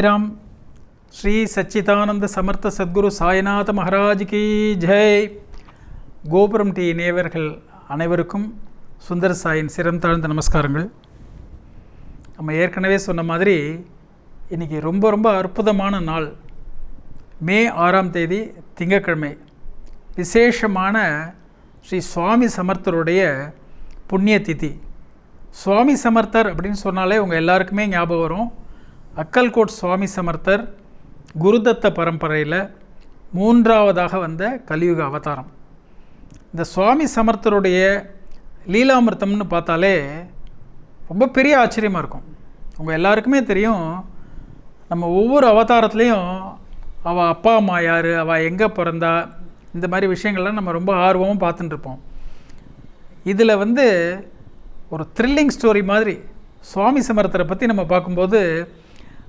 சாய்ராம். ஸ்ரீ சச்சிதானந்த சமர்த்த சத்குரு சாய்நாத மகாராஜ் கி ஜெய். கோபுரம் டி நேவர்கள் அனைவருக்கும் சுந்தர சாயின் சிரம் தாழ்ந்த நமஸ்காரங்கள். நம்ம ஏற்கனவே சொன்ன மாதிரி இன்றைக்கி ரொம்ப ரொம்ப அற்புதமான நாள். மே ஆறாம் தேதி திங்கட்கிழமை. விசேஷமான ஸ்ரீ சுவாமி சமர்த்தருடைய புண்ணிய திதி. சுவாமி சமர்த்தர் அப்படின்னு சொன்னாலே உங்கள் எல்லாருக்குமே ஞாபகம் வரும். அக்கல்கோட் சுவாமி சமர்த்தர் குருதத்த பரம்பரையில் மூன்றாவதாக வந்த கலியுக அவதாரம். இந்த சுவாமி சமர்த்தருடைய லீலாமிர்த்தம்னு பார்த்தாலே ரொம்ப பெரிய ஆச்சரியமாக இருக்கும். உங்கள் எல்லாருக்குமே தெரியும் நம்ம ஒவ்வொரு அவதாரத்துலேயும் அவள் அப்பா அம்மா யார் அவள் எங்கே பிறந்தா இந்த மாதிரி விஷயங்கள்லாம் நம்ம ரொம்ப ஆர்வமாக பார்த்துட்டுருப்போம் இதில் வந்து ஒரு த்ரில்லிங் ஸ்டோரி மாதிரி சுவாமி சமரத்தரை பற்றி நம்ம பார்க்கும்போது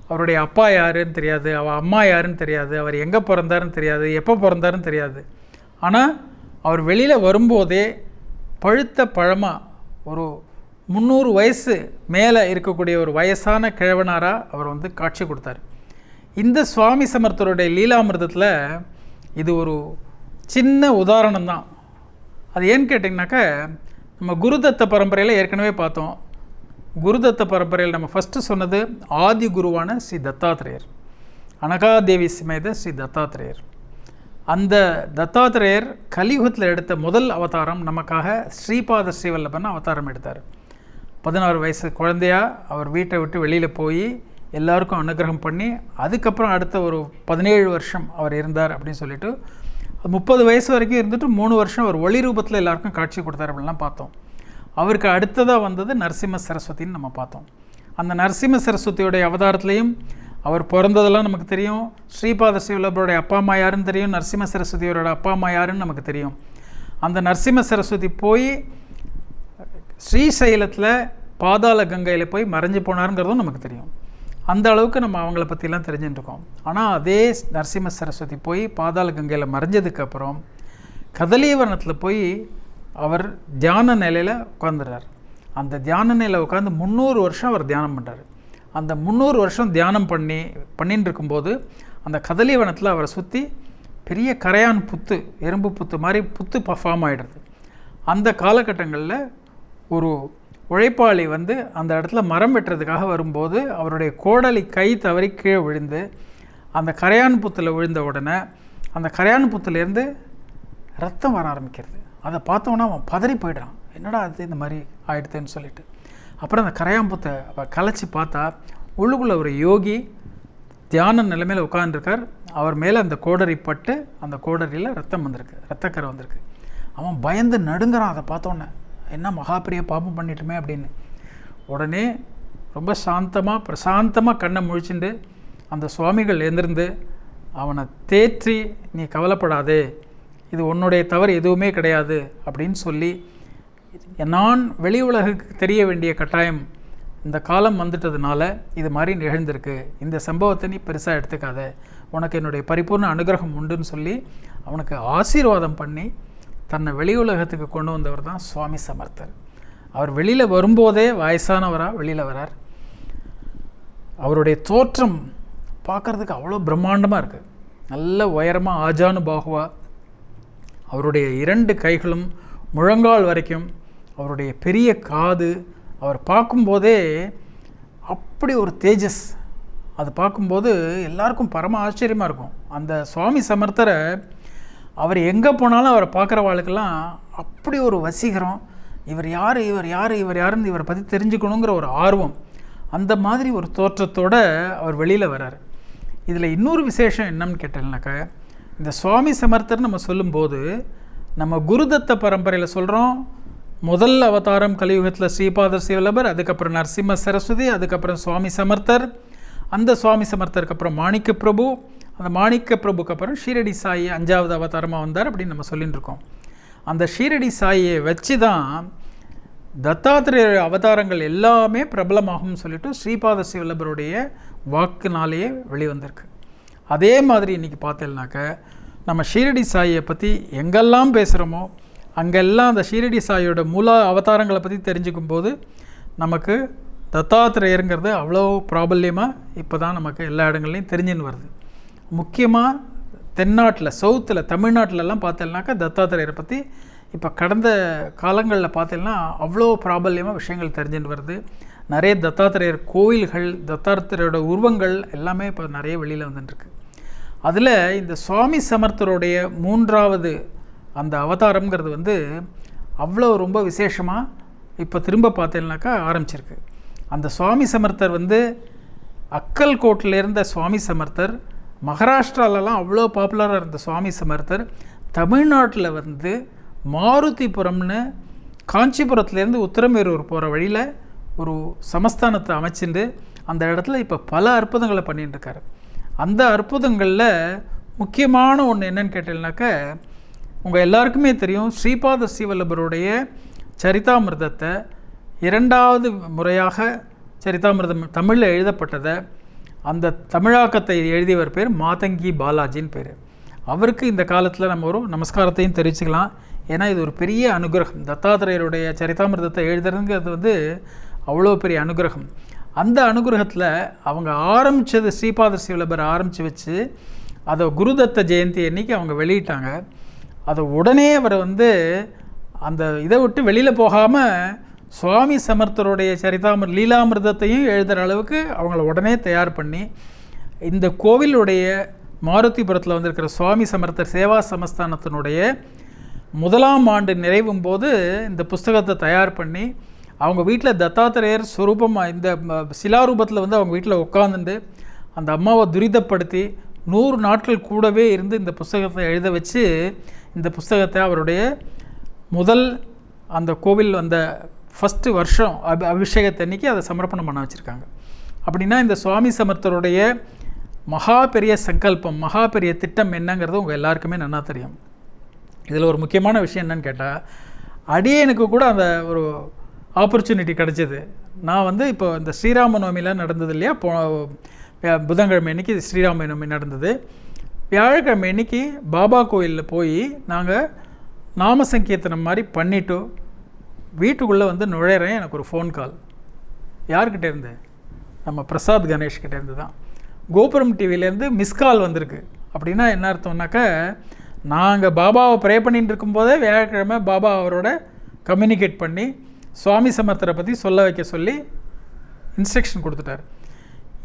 அவருடைய அப்பா யாருன்னு தெரியாது அவள் அம்மா யாருன்னு தெரியாது அவர் எங்கே பிறந்தாருன்னு தெரியாது எப்போ பிறந்தாருன்னு தெரியாது. ஆனால் அவர் வெளியில் வரும்போதே பழுத்த பழமாக ஒரு முந்நூறு வயசு மேலே இருக்கக்கூடிய ஒரு வயசான கிழவனாராக அவர் வந்து காட்சி கொடுத்தார். இந்த சுவாமி சமர்த்தருடைய லீலாமிர்தத்தில் இது ஒரு சின்ன உதாரணம் தான் அது ஏன்னு கேட்டிங்கனாக்கா நம்ம குருதத்த பரம்பரையில் ஏற்கனவே பார்த்தோம். குருதத்த பரம்பரையில் நம்ம ஃபஸ்ட்டு சொன்னது ஆதி குருவான ஸ்ரீ தத்தாத்திரேயர். அனகாதேவி சிமேத ஸ்ரீ தத்தாத்திரேயர். அந்த தத்தாத்திரேயர் கலியுகத்தில் எடுத்த முதல் அவதாரம் நமக்காக ஸ்ரீபாத ஸ்ரீவல்லபன் அவதாரம் எடுத்தார். பதினாறு வயசு குழந்தையா அவர் வீட்டை விட்டு வெளியில் போய் எல்லாருக்கும் அனுகிரகம் பண்ணி அதுக்கப்புறம் அடுத்த ஒரு பதினேழு வருஷம் அவர் இருந்தார் அப்படின்னு சொல்லிட்டு முப்பது வயசு வரைக்கும் இருந்துட்டு மூணு வருஷம் அவர் ஒளி ரூபத்தில் எல்லாருக்கும் காட்சி கொடுத்தார் அப்படின்லாம் பார்த்தோம். அவருக்கு அடுத்ததாக வந்தது நரசிம்ம சரஸ்வதின்னு நம்ம பார்த்தோம். அந்த நரசிம்ம சரஸ்வதியோடைய அவதாரத்துலேயும் அவர் பிறந்ததெல்லாம் நமக்கு தெரியும். ஸ்ரீபாத ஸ்ரீவல்லபருடைய அப்பா அம்மா யாருன்னு தெரியும். நரசிம்ம சரஸ்வதியோட அப்பா அம்மா யாருன்னு நமக்கு தெரியும். அந்த நரசிம்ம சரஸ்வதி போய் ஸ்ரீசைலத்தில் பாதாள கங்கையில் போய் மறைஞ்சு போனாருங்கிறதும் நமக்கு தெரியும். அந்த அளவுக்கு நம்ம அவங்கள பற்றிலாம் தெரிஞ்சுட்டுருக்கோம். ஆனால் அதே நரசிம்ம சரஸ்வதி போய் பாதாள கங்கையில் மறைஞ்சதுக்கப்புறம் கதலீவரணத்தில் போய் அவர் தியான நிலையில் உட்காந்துடுறார் அந்த தியான நிலையில் உட்காந்து முந்நூறு வருஷம் அவர் தியானம் பண்ணுறார் அந்த முந்நூறு வருஷம் தியானம் பண்ணி பண்ணின்னு இருக்கும்போது அந்த கதலிவனத்தில் அவரை சுற்றி பெரிய கரையான் புத்து எறும்பு புத்து மாதிரி புத்து ஃபார்ம் ஆகிடுறது அந்த காலகட்டங்களில் ஒரு உழைப்பாளி வந்து அந்த இடத்துல மரம் வெட்டுறதுக்காக வரும்போது அவருடைய கோடலி கை தவறி கீழே விழுந்து அந்த கரையான் புத்தில் விழுந்த உடனே அந்த கரையான் புத்துலேருந்து ரத்தம் வர ஆரம்பிக்கிறது. அதை பார்த்தோன்னா அவன் பதறி போயிடுறான். என்னடா அது இந்த மாதிரி ஆயிடுதுன்னு சொல்லிட்டு. அப்புறம் அந்த கரையாம்புத்தை அவள் கலைச்சி பார்த்தா உள்ளுக்குள்ள ஒரு யோகி தியான நிலைமையில் உட்காந்துருக்கார் அவர் மேலே அந்த கோடரி பட்டு அந்த கோடரியில் ரத்தம் வந்திருக்கு. ரத்தக்கரை வந்திருக்கு. அவன் பயந்து நடுங்கிறான் அதை பார்த்தோன்னே என்ன மகாபிரிய பாபம் பண்ணிட்டுமே அப்படின்னு. உடனே ரொம்ப சாந்தமாக பிரசாந்தமாக கண்ணை முழிச்சுண்டு அந்த சுவாமிகள் எழுந்திருந்து அவனை தேற்றி நீ கவலைப்படாதே இது உன்னுடைய தவறு எதுவுமே கிடையாது அப்படின்னு சொல்லி நான் வெளி உலகுக்கு தெரிய வேண்டிய கட்டாயம் இந்த காலம் வந்துட்டதுனால இது மாதிரி நிகழ்ந்திருக்கு. இந்த சம்பவத்தை நீ பெருசாக எடுத்துக்காத. உனக்கு என்னுடைய பரிபூர்ண அனுகிரகம் உண்டுன்னு சொல்லி அவனுக்கு ஆசீர்வாதம் பண்ணி தன்னை வெளி உலகத்துக்கு கொண்டு வந்தவர் தான் சுவாமி சமர்த்தர். அவர் வெளியில் வரும்போதே வயசானவராக வெளியில் வரார். அவருடைய தோற்றம் பார்க்குறதுக்கு அவ்வளோ பிரம்மாண்டமாக இருக்குது நல்ல உயரமாக ஆஜானு பாகுவாக அவருடைய இரண்டு கைகளும் முழங்கால் வரைக்கும் அவருடைய பெரிய காது அவர் பார்க்கும்போதே அப்படி ஒரு தேஜஸ். அது பார்க்கும்போது எல்லாருக்கும் பரம ஆச்சரியமாக இருக்கும். அந்த சுவாமி சமர்த்தரை அவர் எங்கே போனாலும் அவரை பார்க்குற பார்க்குறவாளுக்கெல்லாம் அப்படி ஒரு வசீகரம் இவர் யார் இவர் யார் இவர் யாருன்னு இவரை பற்றி தெரிஞ்சுக்கணுங்கிற ஒரு ஆர்வம் அந்த மாதிரி ஒரு தோற்றத்தோடு அவர் வெளியில் வரார் இதில் இன்னொரு விசேஷம் என்னன்னு கேட்டேன்னாக்கா இந்த சுவாமி சமர்த்தர் நம்ம சொல்லும்போது நம்ம குருதத்த பரம்பரையில் சொல்கிறோம் முதல் அவதாரம் கலியுகத்தில் ஸ்ரீபாதர் சிவலபர் அதுக்கப்புறம் நரசிம்ம சரஸ்வதி அதுக்கப்புறம் சுவாமி சமர்த்தர். அந்த சுவாமி சமர்த்தருக்கு அப்புறம் மாணிக்க பிரபு. அந்த மாணிக்க பிரபுக்கு அப்புறம் ஷீரடி சாயி அஞ்சாவது அவதாரமாக வந்தார் அப்படின்னு நம்ம சொல்லிட்டு இருக்கோம். அந்த ஷீரடி சாயை வச்சு தான் தத்தாத்திரேய அவதாரங்கள் எல்லாமே பிரபலமாகும்னு சொல்லிட்டு ஸ்ரீபாத சிவலபருடைய வாக்குனாலேயே வெளிவந்திருக்கு. அதே மாதிரி இன்றைக்கி பார்த்தேன்னாக்க நம்ம ஷீரடி சாயை பற்றி எங்கெல்லாம் பேசுகிறோமோ அங்கெல்லாம் அந்த ஷீரடி சாயோட மூல அவதாரங்களை பற்றி தெரிஞ்சுக்கும் போது நமக்கு தத்தாத்திரேயருங்கிறது அவ்வளோ ப்ராபல்யமாக இப்போ தான் நமக்கு எல்லா இடங்கள்லையும் தெரிஞ்சுன்னு வருது. முக்கியமாக தென்னாட்டில் சவுத்தில் தமிழ்நாட்டிலலாம் பார்த்தேன்னாக்கா தத்தாத்திரேயரை பற்றி இப்போ கடந்த காலங்களில் பார்த்தீங்கன்னா அவ்வளோ ப்ராபல்யமாக விஷயங்கள் தெரிஞ்சுட்டு வருது. நிறைய தத்தாத்திரேயர் கோயில்கள் தத்தாத்திரையோட உருவங்கள் எல்லாமே இப்போ நிறைய வெளியில் வந்துட்டுருக்கு. அதில் இந்த சுவாமி சமர்த்தருடைய மூன்றாவது அந்த அவதாரம்ங்கிறது வந்து அவ்வளோ ரொம்ப விசேஷமாக இப்போ திரும்ப பார்த்தேன்னாக்கா ஆரம்பிச்சிருக்கு. அந்த சுவாமி சமர்த்தர் வந்து அக்கல்கோட்டில் இருந்த சுவாமி சமர்த்தர் மகாராஷ்டிராலலாம் அவ்வளோ பாப்புலராக இருந்த சுவாமி சமர்த்தர் தமிழ்நாட்டில் வந்து மாருதிபுரம்னு காஞ்சிபுரத்துலேருந்து உத்தரமேரூர் போகிற வழியில் ஒரு சமஸ்தானத்தை அமைச்சிட்டு அந்த இடத்துல இப்போ பல அற்புதங்களை பண்ணிகிட்டு இருக்காரு. அந்த அற்புதங்களில் முக்கியமான ஒன்று என்னன்னு கேட்டீங்கன்னாக்க உங்கள் எல்லாருக்குமே தெரியும் ஸ்ரீபாத சீவல்லபருடைய சரிதாமிர்தத்தை இரண்டாவது முறையாக சரிதாமிர்தம் தமிழில் எழுதப்பட்டதை அந்த தமிழாக்கத்தை எழுதியவர் பேர் மாதங்கி பாலாஜின்னு பேர். அவருக்கு இந்த காலத்தில் நம்ம ஒரு நமஸ்காரத்தையும் தெரிவிச்சுக்கலாம். ஏன்னா இது ஒரு பெரிய அனுகிரகம். தத்தாத்திரேயருடைய சரிதாமிர்தத்தை எழுதுறதுங்கிறது வந்து அவ்வளோ பெரிய அனுகிரகம். அந்த அனுகிரகத்தில் அவங்க ஆரம்பித்தது ஸ்ரீபாத சிவலபர் ஆரம்பித்து வச்சு அதை குருதத்த ஜெயந்தி அன்னைக்கு அவங்க வெளியிட்டாங்க. அதை உடனே அவர் வந்து அந்த இதை விட்டு வெளியில் போகாமல் சுவாமி சமர்த்தருடைய சரிதாமர் லீலாமிர்தத்தையும் எழுதுகிற அளவுக்கு அவங்கள உடனே தயார் பண்ணி இந்த கோவிலுடைய மாருதிபுரத்தில் வந்திருக்கிற சுவாமி சமர்த்தர் சேவா சமஸ்தானத்தினுடைய முதலாம் ஆண்டு நிறைவும் போது இந்த புஸ்தகத்தை தயார் பண்ணி அவங்க வீட்டில் தத்தாத்திரேயர் ஸ்வரூபமாக இந்த சிலாரூபத்தில் வந்து அவங்க வீட்டில் உட்காந்துட்டு அந்த அம்மாவை துரிதப்படுத்தி நூறு நாட்கள் கூடவே இருந்து இந்த புஸ்தகத்தை எழுத வச்சு இந்த புஸ்தகத்தை அவருடைய முதல் அந்த கோவில் அந்த ஃபஸ்ட்டு வருஷம் அபி அபிஷேகத்தன்னைக்கு அதை சமர்ப்பணம் பண்ண வச்சுருக்காங்க. அப்படின்னா இந்த சுவாமி சமர்த்தருடைய மகா பெரிய சங்கல்பம் மகா பெரிய திட்டம் என்னங்கிறது உங்கள் எல்லாருக்குமே நல்லா தெரியும். இதில் ஒரு முக்கியமான விஷயம் என்னன்னு கேட்டால் அடியனுக்கு கூட அந்த ஒரு ஆப்பர்ச்சுனிட்டி கிடச்சிது. நான் வந்து இப்போ இந்த ஸ்ரீராம நவமிலாம் நடந்தது இல்லையா? போ புதன்கிழமை அன்னைக்கு ஸ்ரீராம நவமி நடந்தது. வியாழக்கிழமை அன்னைக்கு பாபா கோயிலில் போய் நாங்கள் நாம சங்கீர்த்தனம் மாதிரி பண்ணிவிட்டு வீட்டுக்குள்ளே வந்து நுழையிறேன் எனக்கு ஒரு ஃபோன் கால் யார்கிட்ட இருந்து? நம்ம பிரசாத் கணேஷ் இருந்து தான். கோபுரம் டிவிலேருந்து மிஸ் கால் வந்திருக்கு. அப்படின்னா என்ன அர்த்தம்னாக்கா நாங்கள் பாபாவை ப்ரே பண்ணிகிட்டு இருக்கும்போதே வியாழக்கிழமை பாபா அவரோட கம்யூனிகேட் பண்ணி சுவாமி சமர்த்தரை பற்றி சொல்ல வைக்க சொல்லி இன்ஸ்ட்ரக்ஷன் கொடுத்துட்டார்.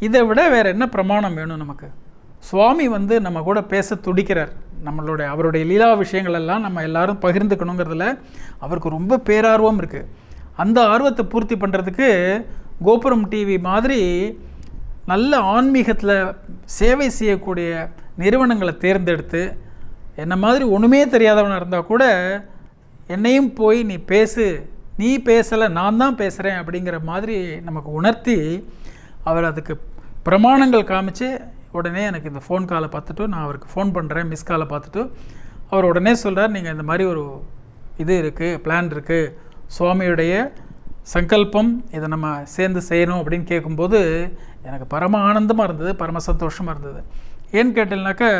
இதை விட வேறு என்ன பிரமாணம் வேணும் நமக்கு? சுவாமி வந்து நம்ம கூட பேச துடிக்கிறார். நம்மளுடைய அவருடைய லீலா விஷயங்கள் எல்லாம் நம்ம எல்லாரும் பகிர்ந்துக்கணுங்கிறதுல அவருக்கு ரொம்ப பேரார்வம் இருக்குது அந்த ஆர்வத்தை பூர்த்தி பண்ணுறதுக்கு கோபுரம் டிவி மாதிரி நல்ல ஆன்மீகத்தில் சேவை செய்யக்கூடிய நிறுவனங்களை தேர்ந்தெடுத்து என்னை மாதிரி ஒன்றுமே தெரியாதவனாக இருந்தால் கூட என்னையும் போய் நீ பேசு நீ பேசலை நான் தான் பேசுகிறேன் அப்படிங்கிற மாதிரி நமக்கு உணர்த்தி அவர் அதுக்கு பிரமாணங்கள் காமிச்சு உடனே எனக்கு இந்த ஃபோன் காலை பார்த்துட்டு நான் அவருக்கு ஃபோன் பண்ணுறேன் மிஸ் காலை பார்த்துட்டு அவர் உடனே சொல்கிறார் நீங்கள் இந்த மாதிரி ஒரு இது இருக்குது பிளான் இருக்குது சுவாமியுடைய சங்கல்பம் இதை நம்ம சேர்ந்து செய்யணும் அப்படின்னு கேட்கும்போது எனக்கு பரம ஆனந்தமாக இருந்தது பரம சந்தோஷமாக இருந்தது. ஏன்னு கேட்டீங்கன்னாக்கா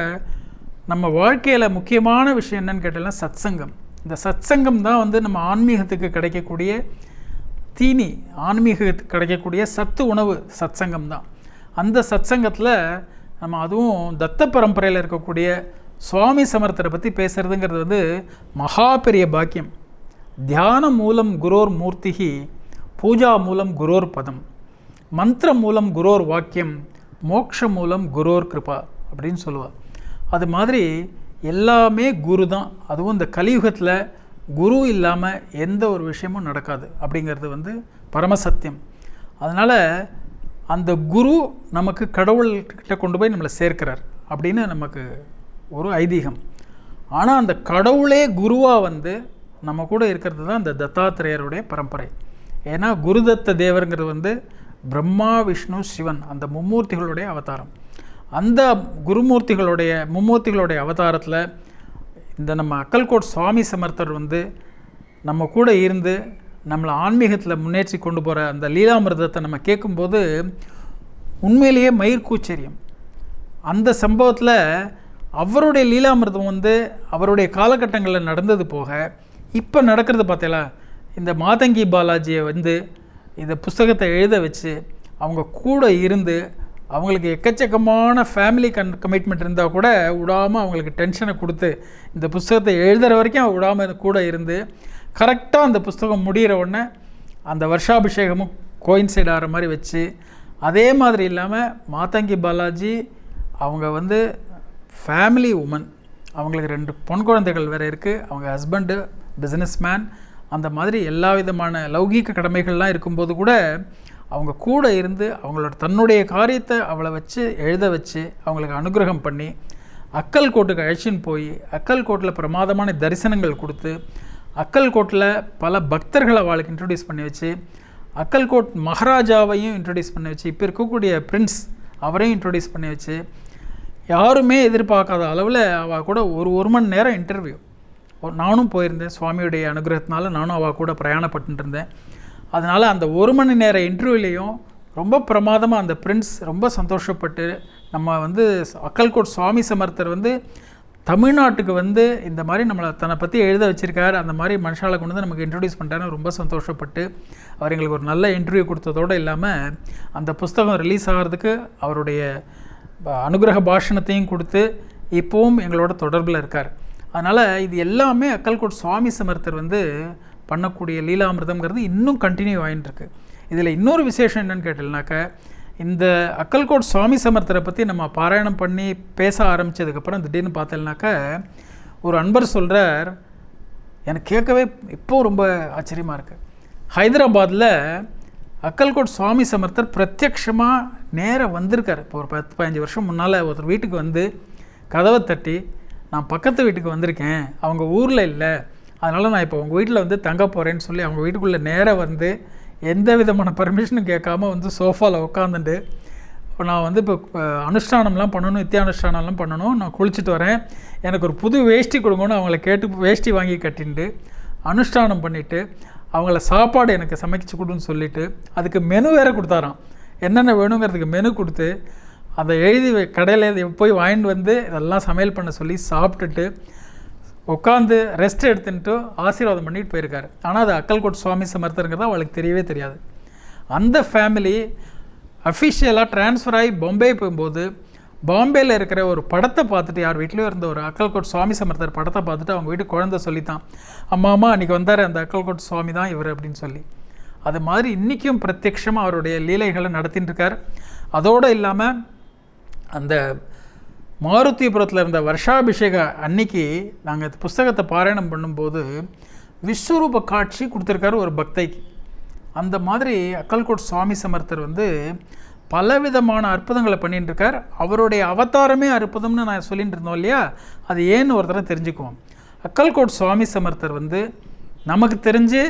நம்ம வாழ்க்கையில் முக்கியமான விஷயம் என்னன்னு கேட்டீங்கன்னா சத்சங்கம். இந்த சத்சங்கம் தான் வந்து நம்ம ஆன்மீகத்துக்கு கிடைக்கக்கூடிய தீனி ஆன்மீகத்துக்கு கிடைக்கக்கூடிய சத்து உணவு சத்சங்கம் தான். அந்த சத்சங்கத்தில் நம்ம அதுவும் தத்த பரம்பரையில் இருக்கக்கூடிய சுவாமி சமர்த்தரை பற்றி பேசுகிறதுங்கிறது வந்து மகா பெரிய பாக்கியம். தியானம் மூலம் குரோர் மூர்த்திகி பூஜா மூலம் குரோர் பதம். மந்திர மூலம் குரோர் வாக்கியம் மோக்ஷ மூலம் குரோர் கிருபா அப்படின்னு சொல்லுவாள் அது மாதிரி எல்லாமே குரு தான். அதுவும் இந்த கலியுகத்தில் குரு இல்லாமல் எந்த ஒரு விஷயமும் நடக்காது. அப்படிங்கிறது வந்து பரமசத்தியம் அதனால் அந்த குரு நமக்கு கடவுள்கிட்ட கொண்டு போய் நம்மளை சேர்க்கிறார் அப்படின்னு நமக்கு ஒரு ஐதீகம். ஆனால் அந்த கடவுளே குருவாக வந்து நம்ம கூட இருக்கிறது தான் அந்த தத்தாத்திரேயருடைய பரம்பரை. ஏன்னா குருதத்த தேவருங்கிறது வந்து பிரம்மா விஷ்ணு சிவன் அந்த மும்மூர்த்திகளுடைய அவதாரம். அந்த குருமூர்த்திகளுடைய மும்மூர்த்திகளுடைய அவதாரத்தில் இந்த நம்ம அக்கல்கோட் சுவாமி சமர்த்தர் வந்து நம்ம கூட இருந்து நம்மளை ஆன்மீகத்தில் முன்னேற்றி கொண்டு போகிற அந்த லீலாமிர்தத்தை நம்ம கேட்கும்போது உண்மையிலேயே மயிர்கூச்சரியம். அந்த சம்பவத்தில் அவருடைய லீலாமிர்தம் வந்து அவருடைய காலகட்டங்களில் நடந்தது போக இப்போ நடக்கிறது பார்த்தீங்களா இந்த மாதங்கி பாலாஜியை வந்து இந்த புஸ்தகத்தை எழுத வச்சு அவங்க கூட இருந்து அவங்களுக்கு எக்கச்சக்கமான ஃபேமிலி கன் கமிட்மெண்ட் இருந்தால் கூட விடாமல் அவங்களுக்கு டென்ஷனை கொடுத்து இந்த புஸ்தகத்தை எழுதுகிற வரைக்கும் விடாமல் கூட இருந்து கரெக்டாக அந்த புஸ்தகம் முடிகிற உடனே அந்த வருஷாபிஷேகமும் கோயின்சைட் ஆகிற மாதிரி வச்சு அதே மாதிரி இல்லாமல் மாதங்கி பாலாஜி அவங்க வந்து ஃபேமிலி உமன் அவங்களுக்கு ரெண்டு பொன் குழந்தைகள் வேறு இருக்குது அவங்க ஹஸ்பண்டு பிஸ்னஸ்மேன் அந்த மாதிரி எல்லா விதமான லௌகீக கடமைகள்லாம் இருக்கும்போது கூட அவங்க கூட இருந்து அவங்களோட தன்னுடைய காரியத்தை அவளை வச்சு எழுத வச்சு அவங்களுக்கு அனுகிரகம் பண்ணி அக்கல் கோட்டுக்கு அழைச்சின்னு போய் அக்கல் கோட்டில் பிரமாதமான தரிசனங்கள் கொடுத்து அக்கல் கோட்டில் பல பக்தர்களை அவளுக்கு இன்ட்ரடியூஸ் பண்ணி வச்சு அக்கல் கோட் மகாராஜாவையும் இன்ட்ரடியூஸ் பண்ணி வச்சு இப்போ இருக்கக்கூடிய பிரின்ஸ் அவரையும் இன்ட்ரடியூஸ் பண்ணி வச்சு யாருமே எதிர்பார்க்காத அளவில் அவள் கூட ஒரு ஒரு மணி நேரம் இன்டர்வியூ நானும் போயிருந்தேன். சுவாமியுடைய அனுகிரகத்தினால நானும் அவள் கூட பிரயாணப்பட்டு இருந்தேன். அதனால் அந்த ஒரு மணி நேர இன்டர்வியூலேயும் ரொம்ப பிரமாதமாக அந்த பிரின்ஸ் ரொம்ப சந்தோஷப்பட்டு நம்ம வந்து அக்கல்கோட் சுவாமி சமர்த்தர் வந்து தமிழ்நாட்டுக்கு வந்து இந்த மாதிரி நம்மளை தன்னை பற்றி எழுத வச்சுருக்கார். அந்த மாதிரி மனுஷாலை கொண்டு வந்து நமக்கு இன்ட்ரடியூஸ் பண்ணிட்டாருன்னு ரொம்ப சந்தோஷப்பட்டு அவர் எங்களுக்கு ஒரு நல்ல இன்டர்வியூ கொடுத்ததோடு இல்லாமல் அந்த புஸ்தகம் ரிலீஸ் ஆகிறதுக்கு அவருடைய அனுகிரக பாஷணத்தையும் கொடுத்து இப்போவும் எங்களோட தொடர்பில் இருக்கார். அதனால் இது எல்லாமே அக்கல்கோட் சுவாமி சமர்த்தர் வந்து பண்ணக்கூடிய லீலாமிர்தம்ங்கிறது இன்னும் கண்டினியூ ஆகிட்டு இருக்கு இதில் இன்னொரு விசேஷம் என்னன்னு கேட்டீங்கன்னாக்க இந்த அக்கல்கோட் சுவாமி சமர்த்தரை பற்றி நம்ம பாராயணம் பண்ணி பேச ஆரம்பித்ததுக்கப்புறம் திடீர்னு பார்த்தேன்னாக்க ஒரு அன்பர் சொல்கிறார் எனக்கு கேட்கவே இப்போ ரொம்ப ஆச்சரியமாக இருக்குது ஹைதராபாத்தில் அக்கல்கோட் சுவாமி சமர்த்தர் பிரத்யக்ஷமாக நேராக வந்திருக்கார். இப்போ ஒரு பத்து பதினஞ்சு வருஷம் முன்னால் ஒருத்தர் வீட்டுக்கு வந்து கதவை தட்டி நான் பக்கத்து வீட்டுக்கு வந்திருக்கேன். அவங்க ஊரில் இல்லை. அதனால் நான் இப்போ உங்கள் வீட்டில் வந்து தங்க போகிறேன்னு சொல்லி அவங்க வீட்டுக்குள்ளே நேராக வந்து எந்த விதமான பர்மிஷனும் கேட்காம வந்து சோஃபாவில் உட்காந்துட்டு இப்போ நான் வந்து இப்போ அனுஷ்டானம்லாம் பண்ணணும் நித்திய அனுஷ்டானம்லாம் பண்ணணும் நான் குளிச்சுட்டு வரேன். எனக்கு ஒரு புது வேஷ்டி கொடுங்கன்னு அவங்கள கேட்டு வேஷ்டி வாங்கி கட்டிண்டு அனுஷ்டானம் பண்ணிவிட்டு அவங்கள சாப்பாடு எனக்கு சமைச்சு கொடுன்னு சொல்லிவிட்டு அதுக்கு மெனு வேறு கொடுத்தாராம். என்னென்ன வேணுங்கிறதுக்கு மெனு கொடுத்து அதை எழுதி கடையில் போய் வாங்கிட்டு வந்து இதெல்லாம் சமையல் பண்ண சொல்லி சாப்பிட்டுட்டு உட்காந்து ரெஸ்ட் எடுத்துட்டு ஆசீர்வாதம் பண்ணிட்டு போயிருக்காரு. ஆனால் அது அக்கல்கோட் சுவாமி சமர்த்தருங்கிறது அவளுக்கு தெரியவே தெரியாது. அந்த ஃபேமிலி அஃபிஷியலாக ட்ரான்ஸ்ஃபர் ஆகி பாம்பே போகும்போது பாம்பேயில் இருக்கிற ஒரு படத்தை பார்த்துட்டு யார் வீட்லேயும் இருந்த ஒரு அக்கல்கோட் சுவாமி சமர்த்தர் படத்தை பார்த்துட்டு அவங்க வீட்டு குழந்தை சொல்லித்தான். அம்மா அம்மா அன்றைக்கி வந்தார் அந்த அக்கல்கோட் சுவாமி தான் இவர் அப்படின்னு சொல்லி. அது மாதிரி இன்றைக்கும் பிரத்யக்ஷமாக அவருடைய லீலைகளை நடத்தின்னு இருக்கார். அதோடு இல்லாமல் அந்த மாருத்திபுரத்தில் இருந்த வருஷாபிஷேக அன்னைக்கு நாங்கள் புஸ்தகத்தை பாராயணம் பண்ணும்போது விஸ்வரூப காட்சி கொடுத்துருக்காரு ஒரு பக்தைக்கு. அந்த மாதிரி அக்கல்கோட் சுவாமி சமர்த்தர் வந்து பலவிதமான அற்புதங்களை பண்ணிட்டு இருக்கார் அவருடைய அவதாரமே அற்புதம்னு நான் சொல்லிட்டு இருந்தோம் இல்லையா? அது ஏன்னு ஒருத்தர தெரிஞ்சுக்குவோம். அக்கல்கோட் சுவாமி சமர்த்தர் வந்து நமக்கு தெரிஞ்சு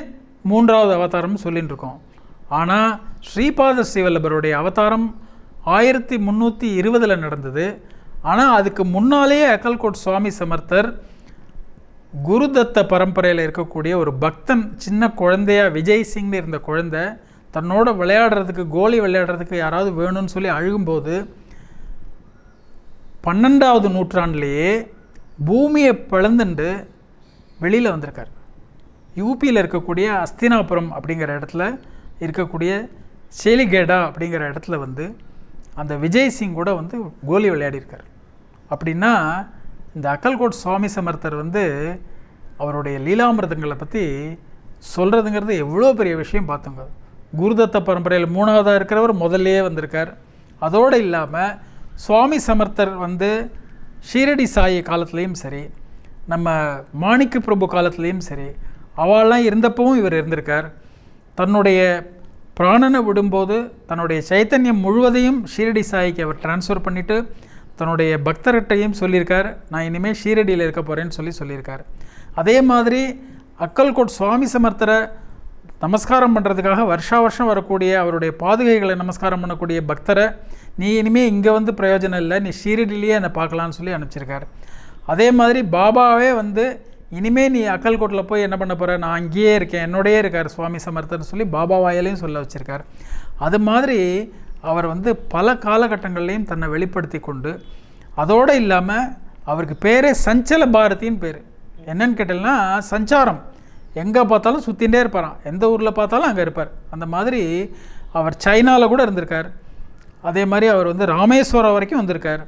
மூன்றாவது அவதாரம்னு சொல்லிட்டு இருக்கோம் ஆனால் ஸ்ரீபாத ஸ்ரீவல்லபருடைய அவதாரம் ஆயிரத்தி முந்நூற்றி இருபதில் நடந்தது. ஆனால் அதுக்கு முன்னாலேயே அக்கல்கோட் சுவாமி சமர்த்தர் குருதத்த பரம்பரையில் இருக்கக்கூடிய ஒரு பக்தன் சின்ன குழந்தையா விஜய் சிங்னு இருந்த குழந்தை தன்னோட விளையாடுறதுக்கு கோலி விளையாடுறதுக்கு யாராவது வேணும்னு சொல்லி அழுகும்போது பன்னெண்டாவது நூற்றாண்டுலேயே பூமியை பிளந்துண்டு வெளியில் வந்திருக்கார். யூபியில் இருக்கக்கூடிய அஸ்தினாபுரம் அப்படிங்கிற இடத்துல இருக்கக்கூடிய சேலிகேடா அப்படிங்கிற இடத்துல வந்து அந்த விஜய் சிங் கூட வந்து கோலி விளையாடியிருக்கார். அப்படின்னா இந்த அக்கல்கோட் சுவாமி சமர்த்தர் வந்து அவருடைய லீலாமிரதங்களை பற்றி சொல்கிறதுங்கிறது எவ்வளோ பெரிய விஷயம் பார்த்தோங்க. குருதத்த பரம்பரையில் மூணாவதாக இருக்கிறவர் முதல்லையே வந்திருக்கார். அதோடு இல்லாமல் சுவாமி சமர்த்தர் வந்து ஷீரடி சாயி காலத்துலேயும் சரி நம்ம மாணிக்க பிரபு காலத்துலேயும் சரி அவள்லாம் இருந்தப்பவும் இவர் இருந்திருக்கார். தன்னுடைய பிராணனை விடும்போது தன்னுடைய சைத்தன்யம் முழுவதையும் ஷீரடி சாயிக்கு அவர் ட்ரான்ஸ்ஃபர் பண்ணிவிட்டு தன்னுடைய பக்தர்கிட்டையும் சொல்லியிருக்கார் நான் இனிமேல் ஷீரடியில் இருக்க போகிறேன்னு சொல்லி சொல்லியிருக்கார். அதே மாதிரி அக்கல்கோட் சுவாமி சமர்த்தரை நமஸ்காரம் பண்ணுறதுக்காக வருஷா வருஷம் வரக்கூடிய அவருடைய பாதுகைகளை நமஸ்காரம் பண்ணக்கூடிய பக்தரை நீ இனிமேல் இங்கே வந்து பிரயோஜனம் இல்லை நீ ஷீரடிலேயே என்னை பார்க்கலான்னு சொல்லி அனுப்பிச்சிருக்காரு. அதே மாதிரி பாபாவே வந்து இனிமேல் நீ அக்கல்கோட்டில் போய் என்ன பண்ண போகிற நான் அங்கேயே இருக்கேன் என்னோடயே இருக்கார் சுவாமி சமர்த்தர்னு சொல்லி பாபா வாயிலையும் சொல்ல வச்சுருக்கார். அது மாதிரி அவர் வந்து பல காலகட்டங்கள்லேயும் தன்னை வெளிப்படுத்தி கொண்டு அதோடு இல்லாமல் அவருக்கு பேரே சஞ்சல பாரதின்னு பேர். என்னன்னு கேட்டீங்கன்னா சஞ்சாரம். எங்கே பார்த்தாலும் சுற்றிகிட்டே இருப்பாராம். எந்த ஊரில் பார்த்தாலும் அங்கே இருப்பார். அந்த மாதிரி அவர் சைனாவில் கூட இருந்திருக்கார். அதே மாதிரி அவர் வந்து ராமேஸ்வரம் வரைக்கும் வந்திருக்கார்.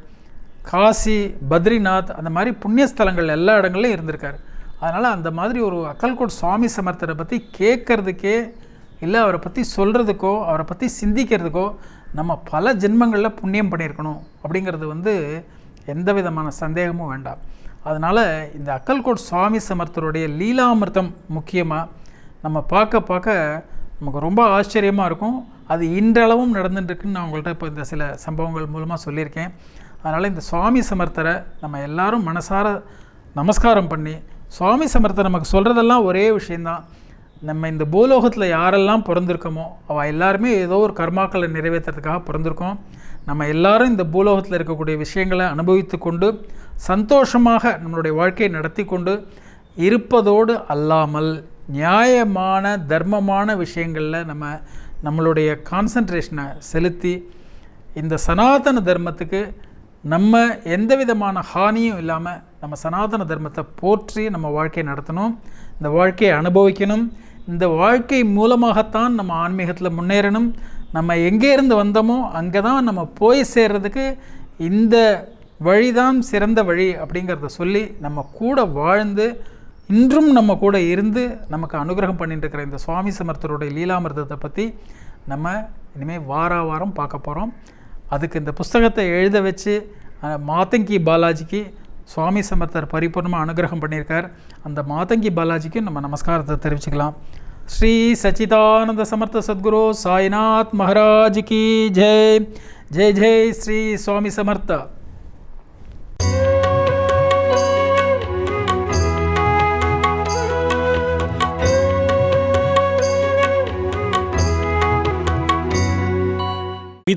காசி பத்ரிநாத் அந்த மாதிரி புண்ணிய ஸ்தலங்கள் எல்லா இடங்கள்லையும் இருந்திருக்கார். அதனால் அந்த மாதிரி ஒரு அக்கல்கோட் சுவாமி சமர்த்தரை பற்றி கேட்கறதுக்கே இல்லை அவரை பற்றி சொல்கிறதுக்கோ அவரை பற்றி சிந்திக்கிறதுக்கோ நம்ம பல ஜென்மங்களில் புண்ணியம் பண்ணியிருக்கணும் அப்படிங்கிறது வந்து எந்த விதமான சந்தேகமும் வேண்டாம். அதனால் இந்த அக்கல்கோட் சுவாமி சமர்த்தருடைய லீலாமிர்தம் முக்கியமாக நம்ம பார்க்க பார்க்க நமக்கு ரொம்ப ஆச்சரியமாக இருக்கும். அது இன்றளவும் நடந்துட்டுருக்குன்னு நான் உங்கள்கிட்ட இப்போ இந்த சில சம்பவங்கள் மூலமாக சொல்லியிருக்கேன். அதனால் இந்த சுவாமி சமர்த்தரை நம்ம எல்லாரும் மனசார நமஸ்காரம் பண்ணி சுவாமி சமர்த்தர் நமக்கு சொல்கிறதெல்லாம் ஒரே விஷயந்தான் நம்ம இந்த பூலோகத்தில் யாரெல்லாம் பிறந்திருக்கோமோ அவள் எல்லாருமே ஏதோ ஒரு கர்மாக்களை நிறைவேற்றுறதுக்காக பிறந்திருக்கோம். நம்ம எல்லாரும் இந்த பூலோகத்தில் இருக்கக்கூடிய விஷயங்களை அனுபவித்து கொண்டு சந்தோஷமாக நம்மளுடைய வாழ்க்கையை நடத்தி கொண்டு இருப்பதோடு அல்லாமல் நியாயமான தர்மமான விஷயங்களில் நம்ம நம்மளுடைய கான்சன்ட்ரேஷனை செலுத்தி இந்த சனாதன தர்மத்துக்கு நம்ம எந்த விதமான ஹானியும் இல்லாமல் நம்ம சனாதன தர்மத்தை போற்றி நம்ம வாழ்க்கையை நடத்தணும். இந்த வாழ்க்கையை அனுபவிக்கணும். இந்த வாழ்க்கை மூலமாகத்தான் நம்ம ஆன்மீகத்தில் முன்னேறணும். நம்ம எங்கேருந்து வந்தோமோ அங்கே தான் நம்ம போய் சேர்றதுக்கு இந்த வழிதான் சிறந்த வழி அப்படிங்கிறத சொல்லி நம்ம கூட வாழ்ந்து இன்றும் நம்ம கூட இருந்து நமக்கு அனுகிரகம் பண்ணிட்டு இருக்கிற இந்த சுவாமி சமர்த்தருடைய லீலாமிர்தத்தை பற்றி நம்ம இனிமேல் வார வாரம் பார்க்க போகிறோம் அதுக்கு இந்த புஸ்தகத்தை எழுத வச்சு மாத்தங்கி மாதங்கி பாலாஜிக்கு சுவாமி சமர்த்தர் பரிபூர்ணமாக அனுகிரகம் பண்ணியிருக்கார். அந்த மாதங்கி பாலாஜிக்கு நம்ம நமஸ்காரத்தை தெரிவிச்சுக்கலாம். ஸ்ரீ சச்சிதானந்த சமர்த்த சத்குரு சாய்நாத் மகாராஜ் கி ஜெய். ஜெய் ஜெய் ஸ்ரீ சுவாமி சமர்த்த.